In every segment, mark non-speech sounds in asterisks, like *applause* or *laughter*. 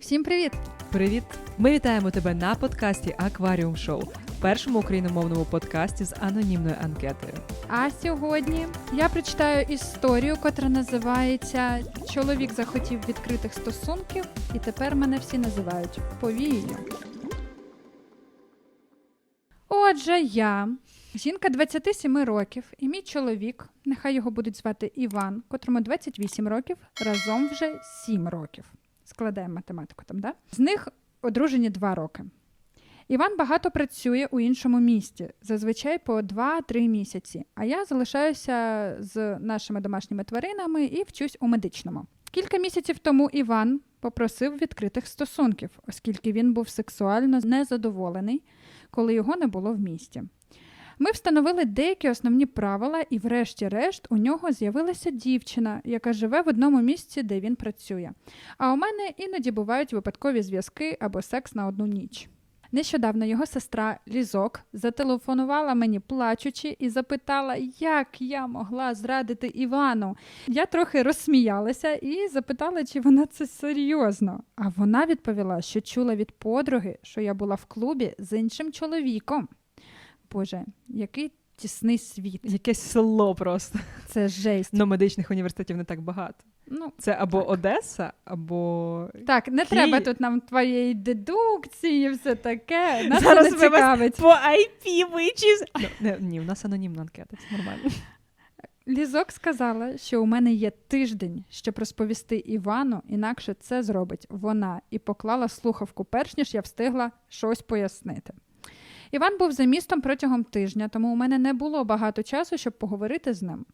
Всім привіт! Привіт! Ми вітаємо тебе на подкасті Акваріум Шоу, першому україномовному подкасті з анонімною анкетою. А сьогодні я прочитаю історію, котра називається Чоловік захотів відкритих стосунків, і тепер мене всі називають повією. Отже, я жінка 27 років, і мій чоловік, нехай його будуть звати Іван, котрому 28 років, разом вже 7 років. Складаємо математику там, да? З них одружені 2 роки. Іван багато працює у іншому місті, зазвичай по 2-3 місяці. А я залишаюся з нашими домашніми тваринами і вчусь у медичному. Кілька місяців тому Іван попросив відкритих стосунків, оскільки він був сексуально незадоволений, коли його не було в місті. Ми встановили деякі основні правила, і, врешті-решт, у нього з'явилася дівчина, яка живе в одному місці, де він працює. А у мене іноді бувають випадкові зв'язки або секс на одну ніч. Нещодавно його сестра Лізок зателефонувала мені плачучи і запитала, як я могла зрадити Івану. Я трохи розсміялася і запитала, чи вона це серйозно. А вона відповіла, що чула від подруги, що я була в клубі з іншим чоловіком. Боже, який тісний світ. Якесь село просто. Це жесть. Ну, медичних університетів не так багато. Ну, Це або Так. Одеса, або. так, не Київ. треба тут нам твоєї дедукції, і все таке. Нас Зараз не цікавить. По IP вичіз. Ну, ні, у нас анонімна анкета, це нормально. Лізок сказала, що у мене є тиждень, щоб розповісти Івану, інакше це зробить вона, і поклала слухавку, перш ніж я встигла щось пояснити. Іван був за містом протягом тижня, тому у мене не було багато часу, щоб поговорити з ним.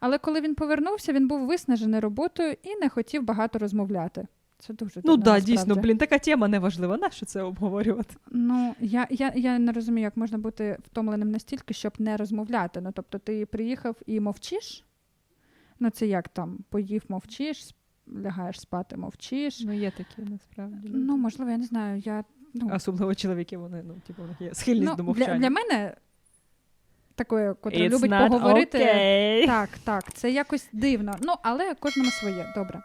Але коли він повернувся, він був виснажений роботою і не хотів багато розмовляти. Це дуже Ну так, насправді. дійсно, блін, така тема неважлива. Нащо це обговорювати? Ну, я, я, я не розумію, як можна бути втомленим настільки, щоб не розмовляти. Ну, тобто, ти приїхав і мовчиш? Ну, це як там, поїв, мовчиш, лягаєш спати, мовчиш. Ну, є такі насправді. Ну, можливо, я не знаю. Я, ну, Особливо чоловіки, вони, ну, типу, є схильність ну, до для, мовчання. для мене, такої, котра It's любить поговорити. okay. Так, так, це якось дивно. Ну, але кожному своє. Добре.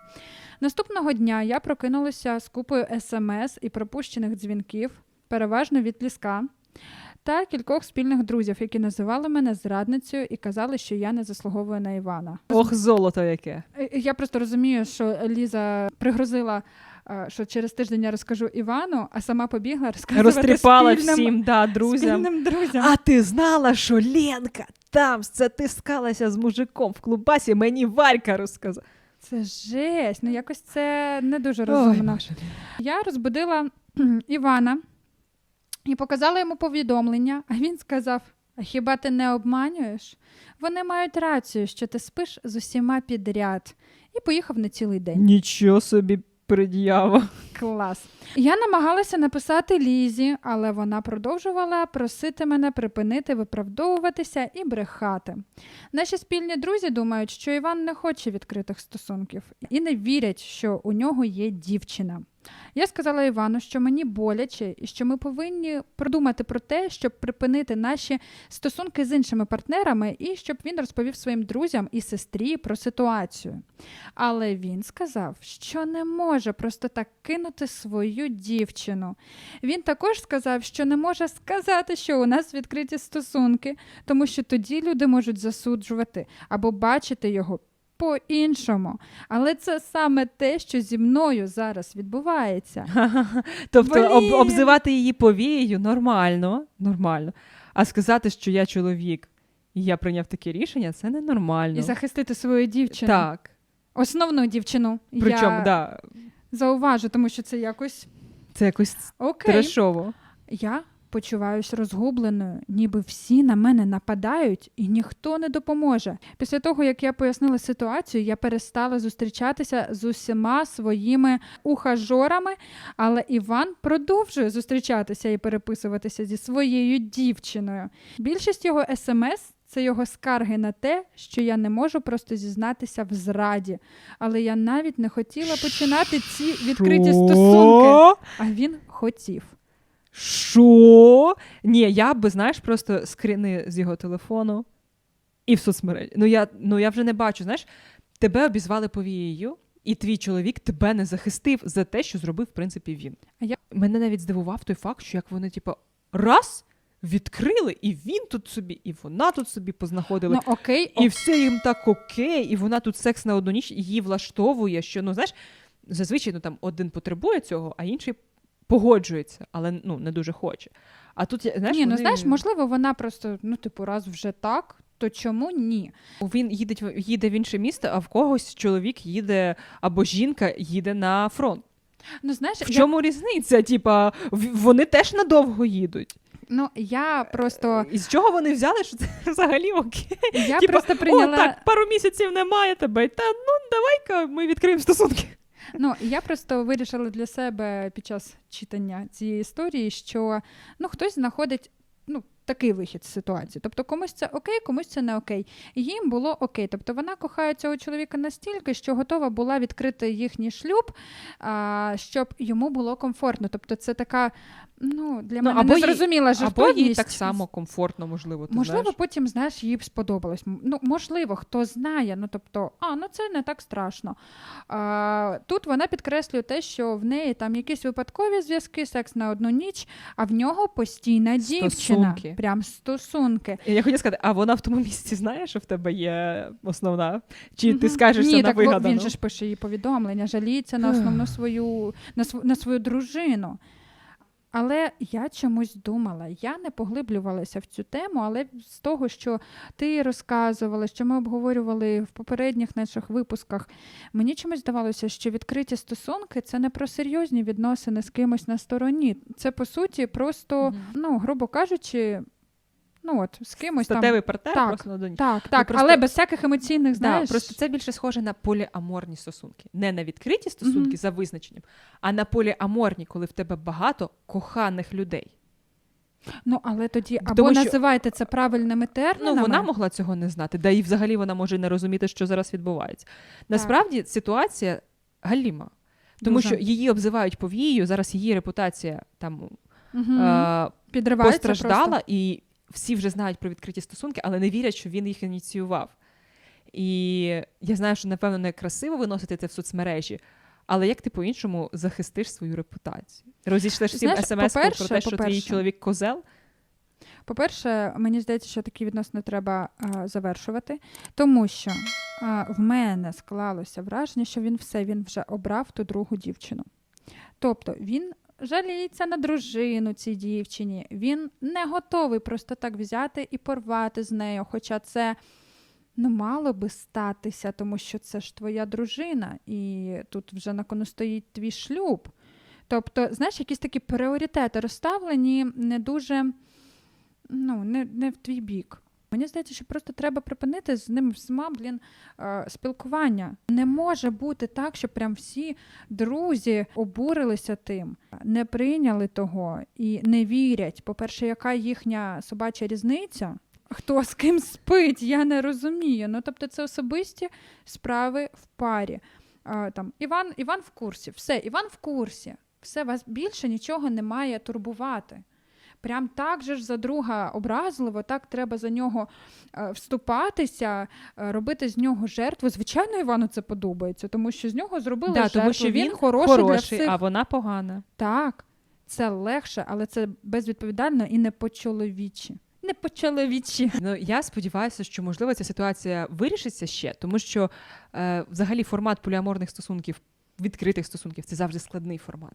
Наступного дня я прокинулася з купою смс і пропущених дзвінків, переважно від ліска, та кількох спільних друзів, які називали мене зрадницею і казали, що я не заслуговую на Івана. Ох, золото яке. Е, Я просто розумію, що Ліза пригрозила, що через тиждень я розкажу Івану, а сама побігла розказувати Розтріпала спільним, всім, да, друзям. спільним друзям. А ти знала, що Ленка там затискалася з мужиком в клубасі, мені Варька розказала. Це жесть. Ну якось це не дуже розумно. Мій. Я розбудила *clears throat* Івана і показала йому повідомлення, а він сказав: А хіба ти не обманюєш? Вони мають рацію, що ти спиш з усіма підряд. І поїхав на цілий день. Нічого собі пред'ява. Клас. Я намагалася написати Лізі, але вона продовжувала просити мене припинити виправдовуватися і брехати. Наші спільні друзі думають, що Іван не хоче відкритих стосунків і не вірять, що у нього є дівчина. Я сказала Івану, що мені боляче і що ми повинні продумати про те, щоб припинити наші стосунки з іншими партнерами, і щоб він розповів своїм друзям і сестрі про ситуацію. Але він сказав, що не може просто так кинути свою дівчину. Він також сказав, що не може сказати, що у нас відкриті стосунки, тому що тоді люди можуть засуджувати або бачити його. По-іншому, але це саме те, що зі мною зараз відбувається. *laughs* Тобто об, обзивати її повією нормально, нормально. А сказати, що я чоловік і я прийняв таке рішення, це ненормально. І захистити свою дівчину. Так. Основну дівчину. Причому, я да, зауважу, тому що це якось це якось окей. трешово. Я почуваюсь розгубленою, ніби всі на мене нападають і ніхто не допоможе. Після того, як я пояснила ситуацію, я перестала зустрічатися з усіма своїми ухажорами, але Іван продовжує зустрічатися і переписуватися зі своєю дівчиною. Більшість його смс. Це його скарги на те, що я не можу просто зізнатися в зраді. Але я навіть не хотіла починати ці відкриті Що? стосунки. А він хотів. Що? Ні, я би, знаєш, просто скріни з його телефону і в соцмережі. Ну я, ну я вже не бачу, знаєш, тебе обізвали повією, і твій чоловік тебе не захистив за те, що зробив, в принципі, він. А я- Мене навіть здивував той факт, що як вони, типу, раз відкрили, і він тут собі, і вона тут собі познаходили. Ну окей, І все їм так окей, і вона тут секс на одну ніч її влаштовує, що ну знаєш, зазвичай ну, там один потребує цього, а інший погоджується, але ну не дуже хоче. А тут я- знаєш, ні, ну вони- знаєш, можливо, вона просто, ну, типу, раз вже так, то чому ні? він їде, їде в інше місто, а в когось чоловік їде або жінка їде на фронт. Ну, знаєш, В я, чому різниця? Типа вони теж надовго їдуть. ну, я просто, І з чого вони взяли, що це *laughs* взагалі окей? я Типа, просто прийняла. О, так, пару місяців немає тебе. Та ну давай-ка ми відкриємо стосунки. Ну, я просто вирішила для себе під час читання цієї історії, що ну, хтось знаходить ну, такий вихід з ситуації. Тобто комусь це окей, комусь це не окей. Їм було окей. Тобто вона кохає цього чоловіка настільки, що готова була відкрити їхній шлюб, а, щоб йому було комфортно. Тобто, це така, ну, для Ну, мене або їй- незрозуміла Або їй так само комфортно, можливо. Ти Можливо, знаєш. потім, знаєш, їй б сподобалось. Ну, можливо, хто знає. Ну, тобто, а, ну це не так страшно. А, тут вона підкреслює те, що в неї там якісь випадкові зв'язки, секс на одну ніч, а в нього постійна дівчина. Стосунки. Прям стосунки. Я хотіла сказати, а вона в тому місці знає, що в тебе є основна? Чи ти скажеш, на так вигадану? він же ж пише її повідомлення, жаліється на основну свою, на, св- на свою дружину. Але я чомусь думала, я не поглиблювалася в цю тему, але з того, що ти розказувала, що ми обговорювали в попередніх наших випусках, мені чомусь здавалося, що відкриті стосунки це не про серйозні відносини з кимось на стороні. Це по суті просто, Мгм. ну, грубо кажучи, ну от з кимось там. Статевий партнер Так, просто на доні. Так, так, просто- але без всяких емоційних, Да, просто це більше схоже на поліаморні стосунки. Не на відкриті стосунки Мгм. за визначенням, а на поліаморні, коли в тебе багато коханих людей. Ну, але тоді або Тому що- називайте це правильними термінами. Ну, вона могла цього не знати, да і взагалі вона може не розуміти, що зараз відбувається. Насправді ситуація галіма. Тому Дуже. що її обзивають повією, зараз її репутація там Мгм. е, постраждала, просто. і всі вже знають про відкриті стосунки, але не вірять, що він їх ініціював. І я знаю, що напевно не красиво виносити це в соцмережі. Але як ти по-іншому захистиш свою репутацію? Розійшлеш всім смс про те, що твій чоловік козел? По-перше, мені здається, що такі відносини треба а, завершувати, тому що а, в мене склалося враження, що він все він вже обрав ту другу дівчину. Тобто він жаліється на дружину цій дівчині, він не готовий просто так взяти і порвати з нею. Хоча це ну, мало би статися, тому що це ж твоя дружина, і тут вже на кону стоїть твій шлюб. Тобто, знаєш, якісь такі пріоритети розставлені не дуже ну, не, не в твій бік. Мені здається, що просто треба припинити з ним всіма, блін, е, спілкування. Не може бути так, що прям всі друзі обурилися тим, не прийняли того і не вірять. По-перше, яка їхня собача різниця? Хто з ким спить, я не розумію. Ну, тобто, це особисті справи в парі. А, там, Іван, Іван в курсі, все, Іван в курсі. Все, вас більше нічого не має турбувати. Прям так же ж за друга образливо, так треба за нього е, вступатися, е, робити з нього жертву. Звичайно, Івану це подобається, тому що з нього зробили Да, жертву. тому що він хороший, Хороший, для всіх. а вона погана. Так, це легше, але це безвідповідально і не по-чоловічі. Не по-чоловічі. Ну я сподіваюся, що можливо ця ситуація вирішиться ще, тому що е, взагалі формат поліаморних стосунків. Відкритих стосунків це завжди складний формат,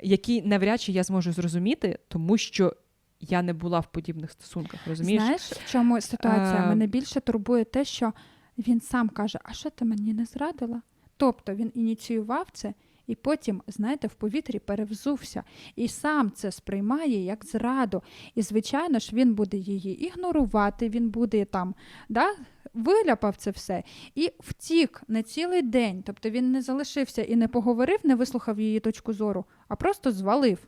який навряд чи я зможу зрозуміти, тому що я не була в подібних стосунках. Розумієш? Знаєш, в чому ситуація? Е, Мене більше турбує те, що він сам каже: А що ти мені не зрадила? Тобто він ініціював це і потім, знаєте, в повітрі перевзувся і сам це сприймає як зраду. І, звичайно ж, він буде її ігнорувати, він буде там, да, виляпав це все і втік на цілий день. Тобто він не залишився і не поговорив, не вислухав її точку зору, а просто звалив.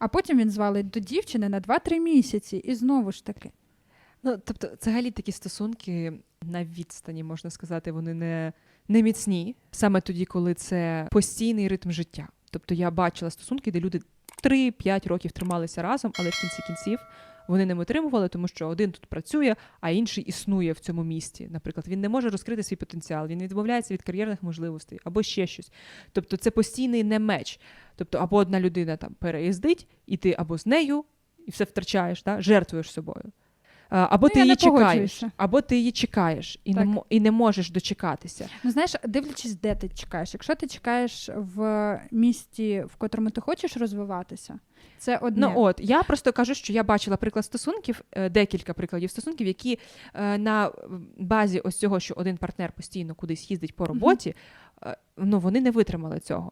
А потім він звалить до дівчини на 2-3 місяці, і знову ж таки. Ну, тобто, взагалі такі стосунки на відстані, можна сказати, вони не, не міцні. Саме тоді, коли це постійний ритм життя. Тобто я бачила стосунки, де люди 3-5 років трималися разом, але в кінці кінців вони не отримували, тому що один тут працює, а інший існує в цьому місті. Наприклад, він не може розкрити свій потенціал, він відмовляється від кар'єрних можливостей або ще щось. Тобто, це постійний не меч. Тобто, або одна людина там переїздить, і ти або з нею, і все втрачаєш, да? жертвуєш собою. А, Або Ну, ти її чекаєш, або ти її чекаєш і не, Так. і не можеш дочекатися. Ну, знаєш, дивлячись, де ти чекаєш. Якщо ти чекаєш в місті, в котрому ти хочеш розвиватися, це одне. Ну от я просто кажу, що я бачила приклад стосунків, е, декілька прикладів стосунків, які е, на базі ось цього, що один партнер постійно кудись їздить по роботі, е, ну вони не витримали цього.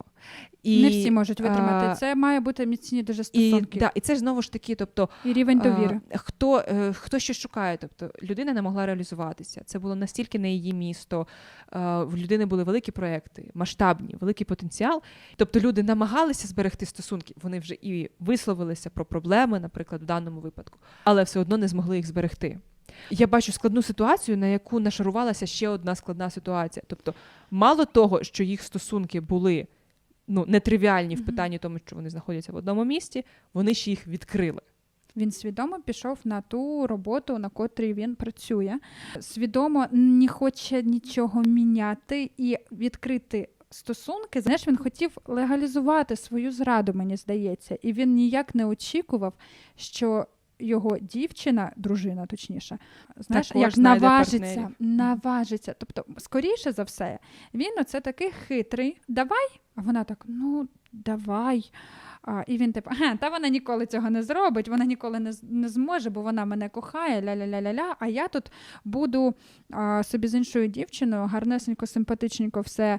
І, не всі можуть витримати. а, це має бути міцні дуже стосунки. І, да, і це ж знову ж таки, тобто рівень довіри. а, хто, е, хто що шукає, тобто людина не могла реалізуватися. Це було настільки не її місто. е, В людини були великі проекти, масштабні, великий потенціал. Тобто люди намагалися зберегти стосунки. Вони вже і висловилися про проблеми, наприклад, в даному випадку, але все одно не змогли їх зберегти. Я бачу складну ситуацію, на яку нашарувалася ще одна складна ситуація. Тобто, мало того, що їх стосунки були ну нетривіальні в питанні тому, що вони знаходяться в одному місті, вони ще їх відкрили. Він свідомо пішов на ту роботу, на котрій він працює. Свідомо не хоче нічого міняти і відкрити стосунки. Знаєш, він хотів легалізувати свою зраду, мені здається, і він ніяк не очікував, що. Його дівчина, дружина, точніше, знаєш, Також як наважиться, партнерів. наважиться. Тобто, скоріше за все, він оце такий хитрий. Давай. А вона так: ну давай. А, і він типу, ага, та вона ніколи цього не зробить, вона ніколи не, не зможе, бо вона мене кохає, ля-ля-ля-ля-ля. А я тут буду а, собі з іншою дівчиною гарнесенько, симпатичненько, все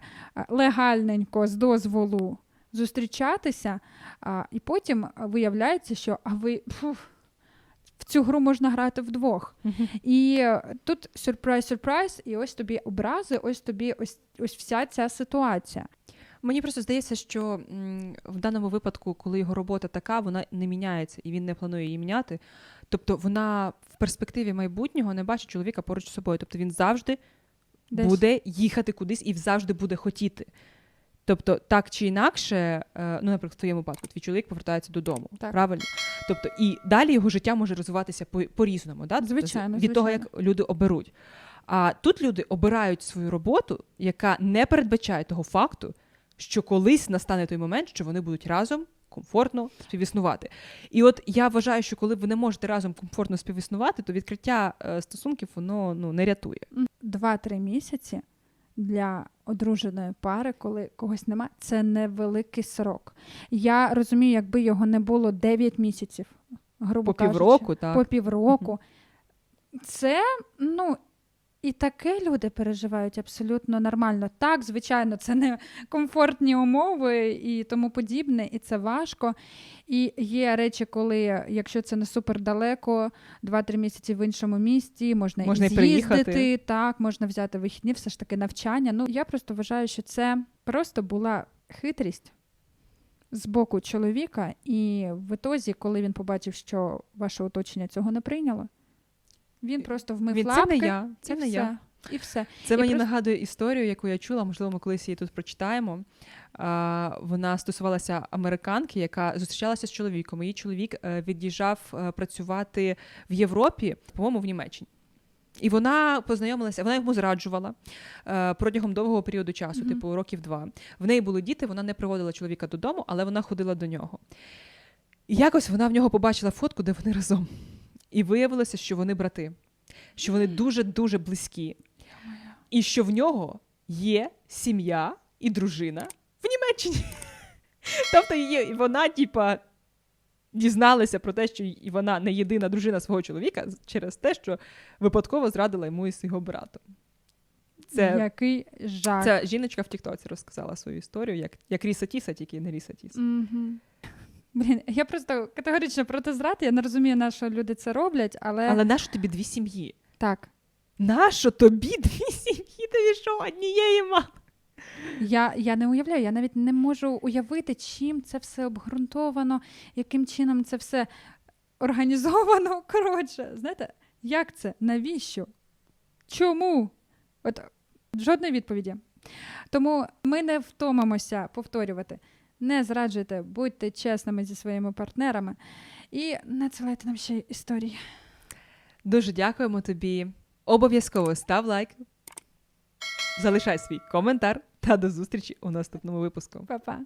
легальненько, з дозволу зустрічатися. А, і потім виявляється, що а ви фу, в цю гру можна грати вдвох. І е, тут сюрприз, сюрприз, і ось тобі образи, ось тобі ось, ось вся ця ситуація. Мені просто здається, що в даному випадку, коли його робота така, вона не міняється і він не планує її міняти. Тобто вона в перспективі майбутнього не бачить чоловіка поруч з собою. Тобто він завжди Десь. буде їхати кудись і завжди буде хотіти. Тобто, так чи інакше, е, ну, наприклад, в твоєму випадку, твій чоловік повертається додому. Так. Правильно? Тобто, і далі його життя може розвиватися по- по-різному, да? Тобто, Звичайно, від того, як люди оберуть. А тут люди обирають свою роботу, яка не передбачає того факту, що колись настане той момент, що вони будуть разом комфортно співіснувати. І от я вважаю, що коли ви не можете разом комфортно співіснувати, то відкриття е, стосунків воно ну не рятує. Два-три місяці для одруженої пари, коли когось немає, це невеликий срок. Я розумію, якби його не було 9 місяців, грубо По кажучи, півроку, так. по півроку. Це, ну. І таке люди переживають абсолютно нормально. Так, звичайно, це не комфортні умови і тому подібне, і це важко. І є речі, коли, якщо це не супер далеко, 2-3 місяці в іншому місті, можна, Можна і з'їздити, так, можна взяти вихідні, все ж таки навчання. Ну, я просто вважаю, що це просто була хитрість з боку чоловіка, і в ітозі, коли він побачив, що ваше оточення цього не прийняло, він просто вмив Він, це не я, це не все. я. І все. Це І мені просто- нагадує історію, яку я чула, можливо, ми колись її тут прочитаємо. А, вона стосувалася американки, яка зустрічалася з чоловіком. Її чоловік е, від'їжджав е, працювати в Європі, по-моєму, в Німеччині. І вона познайомилася, вона йому зраджувала е, протягом довгого періоду часу, Мгм. типу років два. В неї були діти, вона не приводила чоловіка додому, але вона ходила до нього. І якось вона в нього побачила фотку, де вони разом. І виявилося, що вони брати, що вони дуже-дуже близькі. І що в нього є сім'я і дружина в Німеччині. *laughs* Тобто її, вона, типа, дізналася про те, що вона не єдина дружина свого чоловіка через те, що випадково зрадила йому із його братом. Це, Який жах. це жіночка в Тіктоці розказала свою історію, як, як Ріса Тіса, тільки не Ріса Тіса. Мгм. Блін, я просто категорично проти зрад. Я не розумію, на що люди це роблять, але, Але нащо тобі дві сім'ї? так. Нащо тобі *laughs* дві сім'ї? Тобі що, однієї мами? Я, я не уявляю, я навіть не можу уявити, чим це все обґрунтовано, яким чином це все організовано. *laughs* Коротше, знаєте, як це? Навіщо? Чому? От жодної відповіді. Тому ми не втомимося повторювати. Не зраджуйте, будьте чесними зі своїми партнерами. І надсилайте нам ще історії. Дуже дякуємо тобі. Обов'язково став лайк, залишай свій коментар та до зустрічі у наступному випуску. Па-па.